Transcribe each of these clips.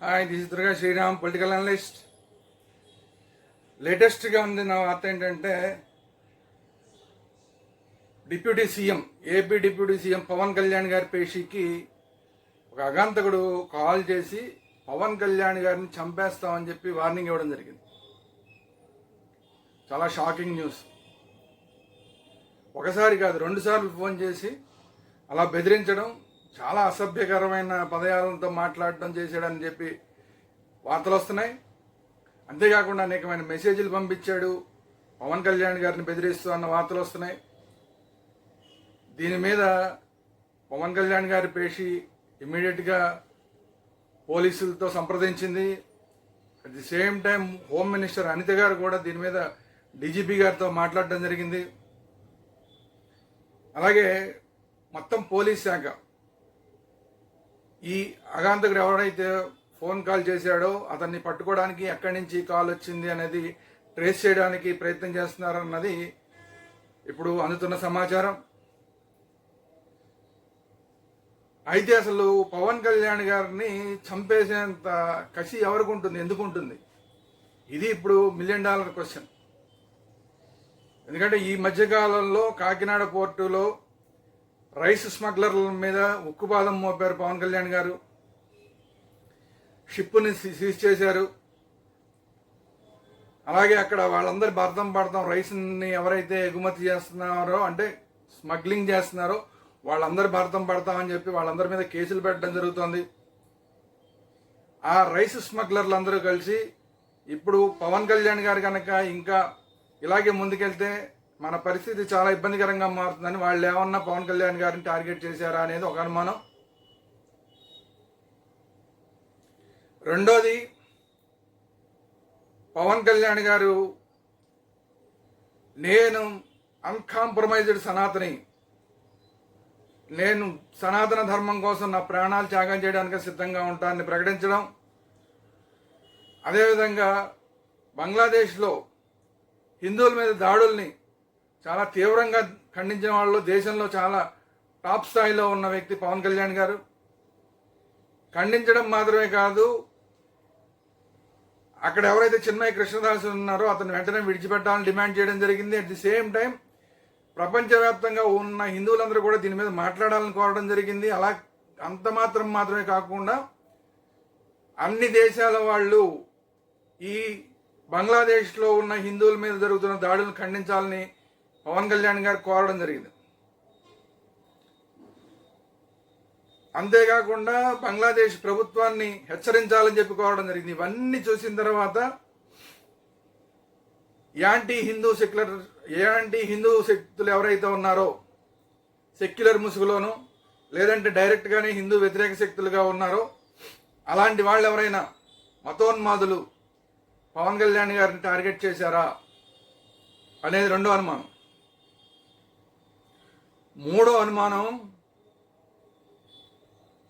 Hi this Durga Sriram political analyst లేటెస్ట్గా ఉంది నా వార్త ఏంటంటే deputy CM AP deputy CM Pawan Kalyan గారి పేషీకి ఒక అగాంతకుడు కాల్ చేసి పవన్ కళ్యాణ్ గారిని చంపేస్తామని చెప్పి వార్నింగ్ ఇవ్వడం జరిగింది. చాలా షాకింగ్ న్యూస్. ఒకసారి కాదు రెండుసార్లు ఫోన్ చేసి అలా బెదిరించడం చాలా అసభ్యకరమైన పదయాలతో మాట్లాడడం చేశాడని చెప్పి వార్తలు వస్తున్నాయి. అంతేకాకుండా అనేకమైన మెసేజ్లు పంపించాడు. పవన్ కళ్యాణ్ గారిని బెదిరిస్తూ అన్న వార్తలు వస్తున్నాయి. దీని మీద పవన్ కళ్యాణ్ గారి పేషి ఇమ్మీడియట్గా పోలీసులతో సంప్రదించింది. At the same time home minister Anitha గారు కూడా దీని మీద డీజీపీ గారితో మాట్లాడడం జరిగింది. అలాగే మొత్తం పోలీస్ శాఖ ఈ అగాంతకుడు ఎవరైతే ఫోన్ కాల్ చేశాడో అతన్ని పట్టుకోవడానికి ఎక్కడి నుంచి కాల్ వచ్చింది అనేది ట్రేస్ చేయడానికి ప్రయత్నం చేస్తున్నారన్నది ఇప్పుడు అందుతున్న సమాచారం. అయితే అసలు పవన్ కళ్యాణ్ గారిని చంపేసేంత కసి ఎవరికి ఉంటుంది? ఎందుకు ఉంటుంది? ఇది ఇప్పుడు మిలియన్ డాలర్ క్వశ్చన్ ఎందుకంటే ఈ మధ్యకాలంలో కాకినాడ పోర్టులో రైస్ స్మగ్లర్ల మీద ఉక్కుపాదం మోపారు పవన్ కళ్యాణ్ గారు. షిప్ని సీజ్ చేశారు. అలాగే అక్కడ వాళ్ళందరి భర్తం పడతాం రైస్ని ఎవరైతే ఎగుమతి చేస్తున్నారో అంటే స్మగ్లింగ్ చేస్తున్నారో వాళ్ళందరి భర్తం పడతామని చెప్పి వాళ్ళందరి మీద కేసులు పెట్టడం జరుగుతుంది. ఆ రైస్ స్మగ్లర్లు అందరూ కలిసి ఇప్పుడు పవన్ కళ్యాణ్ గారు కనుక ఇంకా ఇలాగే ముందుకెళ్తే మన పరిస్థితి చాలా ఇబ్బందికరంగా మారుతుందని వాళ్ళు ఏమన్నా పవన్ కళ్యాణ్ గారిని టార్గెట్ చేశారా అనేది ఒక అనుమానం. రెండోది పవన్ కళ్యాణ్ గారు నేను అన్కాంప్రమైజ్డ్ సనాతని. నేను సనాతన ధర్మం కోసం నా ప్రాణాలు త్యాగం చేయడానికి సిద్ధంగా ఉంటానని ప్రకటించడం. అదేవిధంగా బంగ్లాదేశ్లో హిందువుల మీద దాడుల్ని చాలా తీవ్రంగా ఖండించిన వాళ్ళు దేశంలో చాలా టాప్ స్థాయిలో ఉన్న వ్యక్తి పవన్ కళ్యాణ్ గారు. ఖండించడం మాత్రమే కాదు అక్కడ ఎవరైతే చిన్మయ్య కృష్ణదాస్ ఉన్నారో అతను వెంటనే విడిచిపెట్టాలని డిమాండ్ చేయడం జరిగింది. అట్ ది సేమ్ టైం ప్రపంచవ్యాప్తంగా ఉన్న హిందువులందరూ కూడా దీని మీద మాట్లాడాలని కోరడం జరిగింది. అలా అంత మాత్రం మాత్రమే కాకుండా అన్ని దేశాల వాళ్ళు ఈ బంగ్లాదేశ్లో ఉన్న హిందువుల మీద జరుగుతున్న దాడులను ఖండించాలని పవన్ కళ్యాణ్ గారు కోరడం జరిగింది. అంతేకాకుండా బంగ్లాదేశ్ ప్రభుత్వాన్ని హెచ్చరించాలని చెప్పి కోరడం జరిగింది. ఇవన్నీ చూసిన తర్వాత anti Hindu secular anti Hindu శక్తులు ఎవరైతే ఉన్నారో సెక్యులర్ ముసుగులోను లేదంటే డైరెక్ట్గానే హిందూ వ్యతిరేక శక్తులుగా ఉన్నారో అలాంటి వాళ్ళు ఎవరైనా మతోన్మాదులు పవన్ కళ్యాణ్ గారిని టార్గెట్ చేశారా అనేది రెండో అనుమానం. మూడో అనుమానం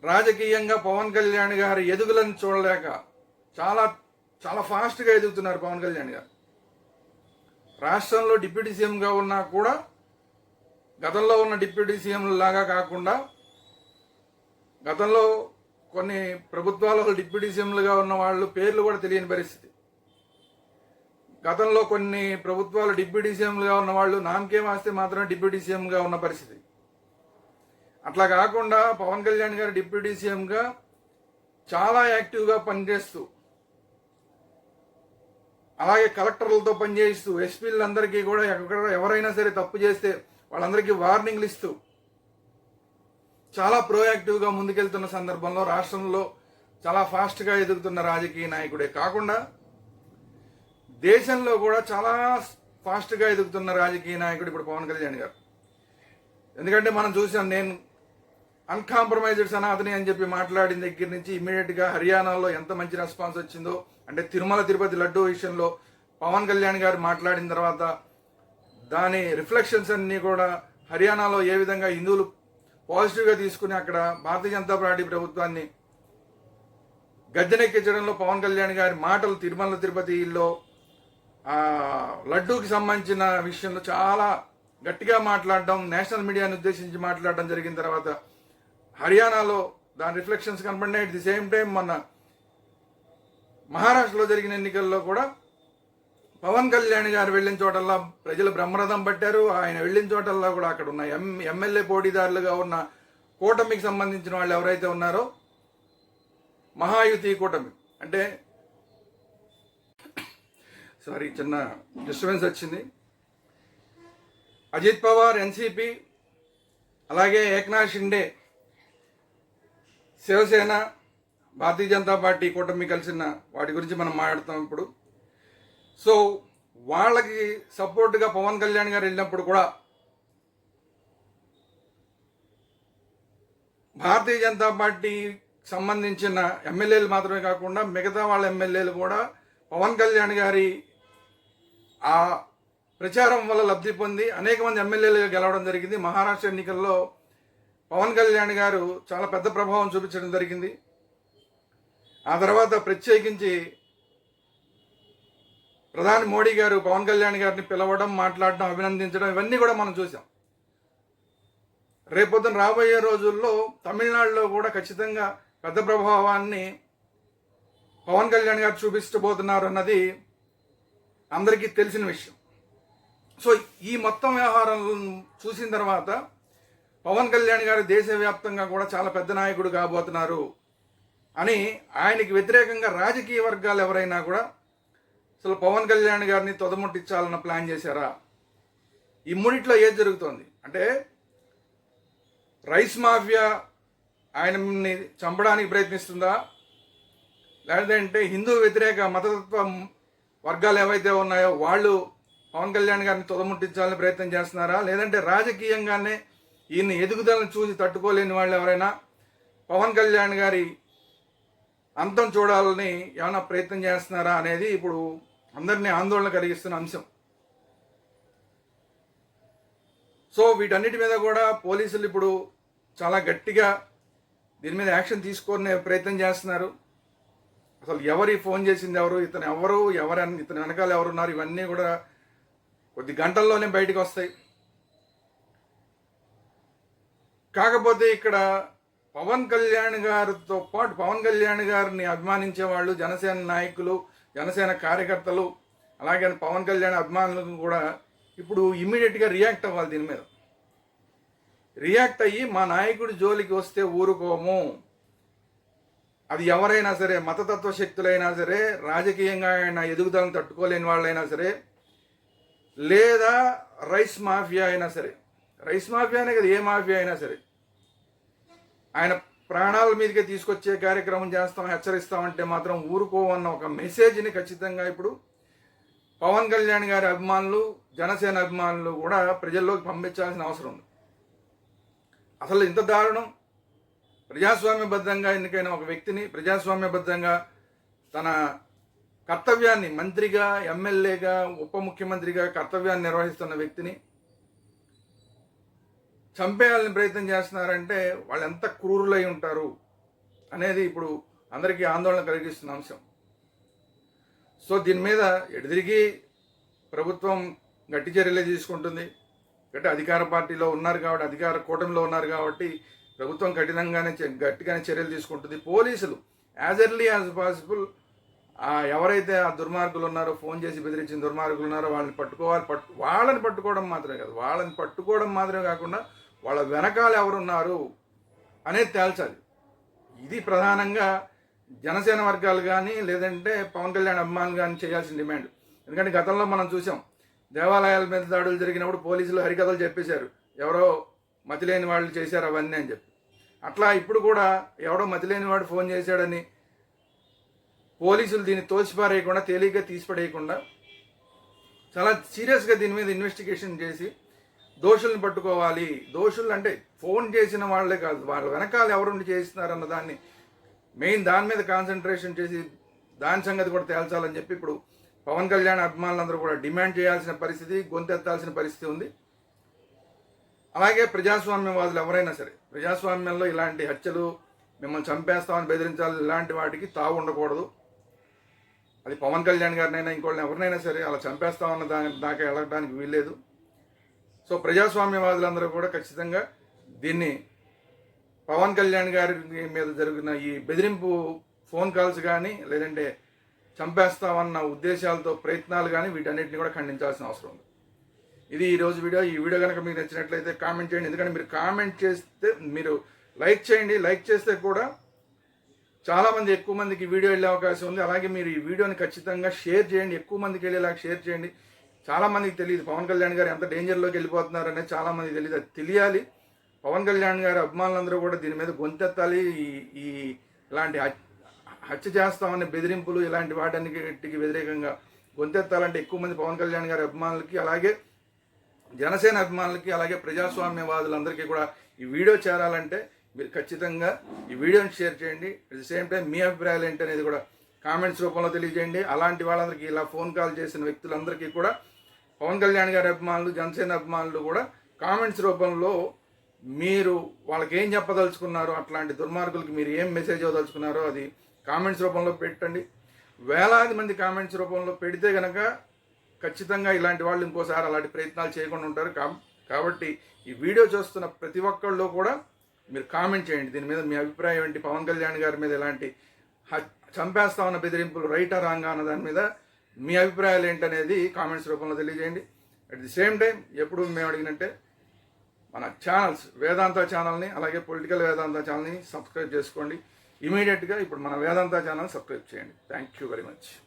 రాజకీయంగా పవన్ కళ్యాణ్ గారి ఎదుగులను చూడలేక చాలా చాలా ఫాస్ట్గా ఎదుగుతున్నారు పవన్ కళ్యాణ్ గారు. రాష్ట్రంలో డిప్యూటీ సీఎంగా ఉన్నా కూడా గతంలో ఉన్న డిప్యూటీ సీఎం లాగా కాకుండా గతంలో కొన్ని ప్రభుత్వాలలో డిప్యూటీ సీఎంలుగా ఉన్న వాళ్ళు పేర్లు కూడా తెలియని పరిస్థితి. గతంలో కొన్ని ప్రభుత్వాలు డిప్యూటీ సీఎంలుగా ఉన్న వాళ్ళు నామకే వాస్తే మాత్రమే డిప్యూటీ సీఎంగా ఉన్న పరిస్థితి. అట్లా కాకుండా పవన్ కళ్యాణ్ గారు డిప్యూటీ సీఎంగా చాలా యాక్టివ్గా పనిచేస్తూ అలాగే కలెక్టర్లతో పనిచేస్తూ ఎస్పీలందరికీ కూడా ఎక్కడ ఎవరైనా సరే తప్పు చేస్తే వాళ్ళందరికీ వార్నింగ్లు ఇస్తూ చాలా ప్రోయాక్టివ్గా ముందుకెళ్తున్న సందర్భంలో రాష్ట్రంలో చాలా ఫాస్ట్గా ఎదుగుతున్న రాజకీయ నాయకుడే. కాకుండా దేశంలో కూడా చాలా ఫాస్ట్గా ఎదుగుతున్న రాజకీయ నాయకుడు ఇప్పుడు పవన్ కళ్యాణ్ గారు. ఎందుకంటే మనం చూసాం నేను అన్కాంప్రమైజ్డ్ సనాతని అని చెప్పి మాట్లాడిన దగ్గర నుంచి ఇమీడియట్గా హర్యానాలో ఎంత మంచి రెస్పాన్స్ వచ్చిందో అంటే తిరుమల తిరుపతి లడ్డూ విషయంలో పవన్ కళ్యాణ్ గారు మాట్లాడిన తర్వాత దాని రిఫ్లెక్షన్స్ అన్నీ కూడా హర్యానాలో ఏ విధంగా హిందువులు పాజిటివ్గా తీసుకుని అక్కడ భారతీయ జనతా పార్టీ ప్రభుత్వాన్ని గద్దెనెక్కించడంలో పవన్ కళ్యాణ్ గారి మాటలు తిరుమల తిరుపతిలో లడ్డూకి సంబంధించిన విషయంలో చాలా గట్టిగా మాట్లాడడం నేషనల్ మీడియాని ఉద్దేశించి మాట్లాడడం జరిగిన తర్వాత హర్యానాలో దాని రిఫ్లెక్షన్స్ కనపడినాయి అట్ ది సేమ్ టైం మన మహారాష్ట్రలో జరిగిన ఎన్నికల్లో కూడా పవన్ కళ్యాణ్ గారు వెళ్ళిన చోటల్లా ప్రజలు బ్రహ్మరథం పట్టారు. ఆయన వెళ్ళిన చోటల్లా కూడా అక్కడ ఉన్న ఎం ఎమ్మెల్యే పోటీదారులుగా ఉన్న కూటమికి సంబంధించిన వాళ్ళు ఎవరైతే ఉన్నారో మహాయుతి కూటమి. అంటే సారీ చిన్న డిస్టర్బెన్స్ వచ్చింది. అజిత్ పవార్ ఎన్సీపీ అలాగే ఏక్నాథ్ షిండే శివసేన భారతీయ జనతా పార్టీ కూటమి కలిసిన వాటి గురించి మనం మాట్లాడతాం ఇప్పుడు. సో వాళ్ళకి సపోర్ట్గా పవన్ కళ్యాణ్ గారు వెళ్ళినప్పుడు కూడా భారతీయ జనతా పార్టీ సంబంధించిన ఎమ్మెల్యేలు మాత్రమే కాకుండా మిగతా వాళ్ళ ఎమ్మెల్యేలు కూడా పవన్ కళ్యాణ్ గారి ఆ ప్రచారం వల్ల లబ్ధి పొంది అనేక మంది ఎమ్మెల్యేలుగా గెలవడం జరిగింది. మహారాష్ట్ర ఎన్నికల్లో పవన్ కళ్యాణ్ గారు చాలా పెద్ద ప్రభావం చూపించడం జరిగింది. ఆ తర్వాత ప్రత్యేకించి ప్రధాని మోడీ గారు పవన్ కళ్యాణ్ గారిని పిలవడం మాట్లాడడం అభినందించడం ఇవన్నీ కూడా మనం చూసాం రేపొద్దున రాబోయే రోజుల్లో తమిళనాడులో కూడా ఖచ్చితంగా పెద్ద ప్రభావాన్ని పవన్ కళ్యాణ్ గారు చూపించబోతున్నారు అన్నది అందరికీ తెలిసిన విషయం. సో ఈ మొత్తం వ్యవహారం చూసిన తర్వాత పవన్ కళ్యాణ్ గారు దేశవ్యాప్తంగా కూడా చాలా పెద్ద నాయకుడు కాబోతున్నారు అని ఆయనకి వ్యతిరేకంగా రాజకీయ వర్గాలు ఎవరైనా కూడా అసలు పవన్ కళ్యాణ్ గారిని తొదముట్టించాలన్న ప్లాన్ చేశారా? ఈ మూడిట్లో ఏది జరుగుతోంది? అంటే రైస్ మాఫియా ఆయనని చంపడానికి ప్రయత్నిస్తుందా? లేదంటే హిందూ వ్యతిరేక మతతత్వ వర్గాలు ఏవైతే ఉన్నాయో వాళ్ళు పవన్ కళ్యాణ్ గారిని తుదముట్టించాలని ప్రయత్నం చేస్తున్నారా? లేదంటే రాజకీయంగానే ఈయన ఎదుగుదలను చూసి తట్టుకోలేని వాళ్ళు ఎవరైనా పవన్ కళ్యాణ్ గారి అంతం చూడాలని ఏమైనా ప్రయత్నం చేస్తున్నారా అనేది ఇప్పుడు అందరినీ ఆందోళన కలిగిస్తున్న అంశం. సో వీటన్నిటి మీద కూడా పోలీసులు ఇప్పుడు చాలా గట్టిగా దీని మీద యాక్షన్ తీసుకునే ప్రయత్నం చేస్తున్నారు. అసలు ఎవరి ఫోన్ చేసింది ఎవరు? ఇతను ఎవరు? ఎవరు ఇతను వెనకాల ఎవరు ఉన్నారు? ఇవన్నీ కూడా కొద్ది గంటల్లోనే బయటకు వస్తాయి. కాకపోతే ఇక్కడ పవన్ కళ్యాణ్ గారితో పాటు పవన్ కళ్యాణ్ గారిని అభిమానించే వాళ్ళు జనసేన నాయకులు జనసేన కార్యకర్తలు అలాగే పవన్ కళ్యాణ్ అభిమానులకు కూడా ఇప్పుడు ఇమ్మీడియట్గా రియాక్ట్ అవ్వాలి దీని మీద. రియాక్ట్ అయ్యి మా నాయకుడి జోలికి వస్తే ఊరుకోము. అది ఎవరైనా సరే మతతత్వ శక్తులైనా సరే రాజకీయంగా ఆయన ఎదుగుదలను తట్టుకోలేని వాళ్ళైనా సరే లేదా రైస్ మాఫియా అయినా సరే రైస్ మాఫియా అనే కదా ఏ మాఫియా అయినా సరే ఆయన ప్రాణాల మీదకే తీసుకొచ్చే కార్యక్రమం చేస్తాం హెచ్చరిస్తామంటే మాత్రం ఊరుకోవన్న ఒక మెసేజ్ని ఖచ్చితంగా ఇప్పుడు పవన్ కళ్యాణ్ గారి అభిమానులు జనసేన అభిమానులు కూడా ప్రజల్లోకి పంపించాల్సిన అవసరం ఉంది. అసలు ఇంత దారుణం? ప్రజాస్వామ్యబద్ధంగా ఎన్నికైన ఒక వ్యక్తిని ప్రజాస్వామ్యబద్ధంగా తన కర్తవ్యాన్ని మంత్రిగా ఎమ్మెల్యేగా ఉప ముఖ్యమంత్రిగా కర్తవ్యాన్ని నిర్వహిస్తున్న వ్యక్తిని చంపేయాలని ప్రయత్నం చేస్తున్నారంటే వాళ్ళు ఎంత క్రూరులై ఉంటారు అనేది ఇప్పుడు అందరికీ ఆందోళన కలిగిస్తున్న అంశం. సో దీని మీద ఎడిదిరిగి ప్రభుత్వం గట్టి చర్యలే తీసుకుంటుంది. అంటే అధికార పార్టీలో ఉన్నారు కాబట్టి అధికార కూటమిలో ఉన్నారు కాబట్టి ప్రభుత్వం కఠినంగానే గట్టిగానే చర్యలు తీసుకుంటుంది. పోలీసులు యాజ్ ఎర్లీ యాజ్ పాసిబుల్ ఎవరైతే ఆ దుర్మార్గులు ఉన్నారో ఫోన్ చేసి బెదిరించిన దుర్మార్గులు ఉన్నారో వాళ్ళని పట్టుకోవాలి. పట్టు వాళ్ళని పట్టుకోవడం మాత్రమే కాదు. వాళ్ళని పట్టుకోవడం మాత్రమే కాకుండా వాళ్ళ వెనకాల ఎవరున్నారు అనేది తేల్చాలి. ఇది ప్రధానంగా జనసేన వర్గాలు కానీ లేదంటే పవన్ కళ్యాణ్ అభిమానులు కానీ చేయాల్సిన డిమాండ్. ఎందుకంటే గతంలో మనం చూసాం దేవాలయాల మీద దాడులు జరిగినప్పుడు పోలీసులు హరికథలు చెప్పేశారు. ఎవరో మతిలేని వాళ్ళు చేశారు అవన్నీ అని చెప్పి. అట్లా ఇప్పుడు కూడా ఎవడో మతిలేని వాడు ఫోన్ చేశాడని పోలీసులు దీన్ని తోసిపారేయకుండా తేలిగ్గా తీసిపడేయకుండా చాలా సీరియస్గా దీని మీద ఇన్వెస్టిగేషన్ చేసి దోషుల్ని పట్టుకోవాలి. దోషులు అంటే ఫోన్ చేసిన వాళ్ళే కాదు వాళ్ళ వెనకాల ఎవరుండి చేస్తున్నారన్న దాన్ని మెయిన్ దాని మీద కాన్సన్ట్రేషన్ చేసి దాని సంగతి కూడా తేల్చాలని చెప్పి ఇప్పుడు పవన్ కళ్యాణ్ అభిమానులందరూ కూడా డిమాండ్ చేయాల్సిన పరిస్థితి గొంతెత్తాల్సిన పరిస్థితి ఉంది. అలాగే ప్రజాస్వామ్యవాదులు ఎవరైనా సరే ప్రజాస్వామ్యంలో ఇలాంటి హత్యలు మిమ్మల్ని చంపేస్తామని బెదిరించాలి ఇలాంటి వాటికి తావు ఉండకూడదు. అది పవన్ కళ్యాణ్ గారినైనా ఇంకోళ్ళని ఎవరినైనా సరే అలా చంపేస్తామన్న దాని దాకా వెళ్ళడానికి వీల్లేదు. సో ప్రజాస్వామ్యవాదులందరూ కూడా ఖచ్చితంగా దీన్ని పవన్ కళ్యాణ్ గారి మీద జరిగిన ఈ బెదిరింపు ఫోన్ కాల్స్ కానీ లేదంటే చంపేస్తామన్న ఉద్దేశాలతో ప్రయత్నాలు కానీ వీటన్నిటిని కూడా ఖండించాల్సిన అవసరం ఉంది. ఇది ఈరోజు వీడియో. ఈ వీడియో కనుక మీకు నచ్చినట్లయితే కామెంట్ చేయండి. ఎందుకంటే మీరు కామెంట్ చేస్తే మీరు లైక్ చేయండి. లైక్ చేస్తే కూడా చాలామంది ఎక్కువ మందికి వీడియో వెళ్ళే అవకాశం ఉంది. అలాగే మీరు ఈ వీడియోని ఖచ్చితంగా షేర్ చేయండి. ఎక్కువ మందికి వెళ్ళేలాగా షేర్ చేయండి. చాలా మందికి తెలియదు. పవన్ కళ్యాణ్ గారు ఎంత డేంజర్లోకి వెళ్ళిపోతున్నారు అనేది చాలామందికి తెలియదు. అది తెలియాలి. పవన్ కళ్యాణ్ గారి అభిమానులందరూ కూడా దీని మీద గొంతెత్తాలి. ఈ ఈ ఇలాంటి హత్య- హత్య చేస్తామనే బెదిరింపులు ఇలాంటి వాటన్నిటికి వ్యతిరేకంగా గొంతెత్తాలంటే ఎక్కువ మంది పవన్ కళ్యాణ్ గారి అభిమానులకి. అలాగే జనసేన అభిమానులకి అలాగే ప్రజాస్వామ్యవాదులందరికీ కూడా ఈ వీడియో చేరాలంటే మీరు ఖచ్చితంగా ఈ వీడియోని షేర్ చేయండి. అట్ ది సేమ్ టైం మీ అభిప్రాయాలు ఏంటి అనేది కూడా కామెంట్స్ రూపంలో తెలియజేయండి. అలాంటి వాళ్ళందరికీ ఇలా ఫోన్ కాల్ చేసిన వ్యక్తులందరికీ కూడా పవన్ కళ్యాణ్ గారి అభిమానులు జనసేన అభిమానులు కూడా కామెంట్స్ రూపంలో మీరు వాళ్ళకి ఏం చెప్పదలుచుకున్నారో అట్లాంటి దుర్మార్గులకి మీరు ఏం మెసేజ్ ఇవ్వదలుచుకున్నారో అది కామెంట్స్ రూపంలో పెట్టండి. వేలాది మంది కామెంట్స్ రూపంలో పెడితే కనుక ఖచ్చితంగా ఇలాంటి వాళ్ళు ఇంకోసారి అలాంటి ప్రయత్నాలు చేయకుండా ఉంటారు. కా కాబట్టి ఈ వీడియో చూస్తున్న ప్రతి ఒక్కళ్ళు కూడా మీరు కామెంట్ చేయండి. దీని మీద మీ అభిప్రాయం ఏంటి? పవన్ కళ్యాణ్ గారి మీద ఎలాంటి హ- చంపేస్తామన్న బెదిరింపులు రైటా రాంగా అన్న దాని మీద మీ అభిప్రాయాలు ఏంటనేది కామెంట్స్ రూపంలో తెలియజేయండి. అట్ ది సేమ్ టైం ఎప్పుడు మేము అడిగినట్టే మన ఛానల్స్ వేదాంత ఛానల్ని అలాగే పొలిటికల్ వేదాంత ఛానల్ని సబ్స్క్రైబ్ చేసుకోండి. ఇమీడియట్గా ఇప్పుడు మన వేదాంత ఛానల్ సబ్స్క్రైబ్ చేయండి. Thank you very much.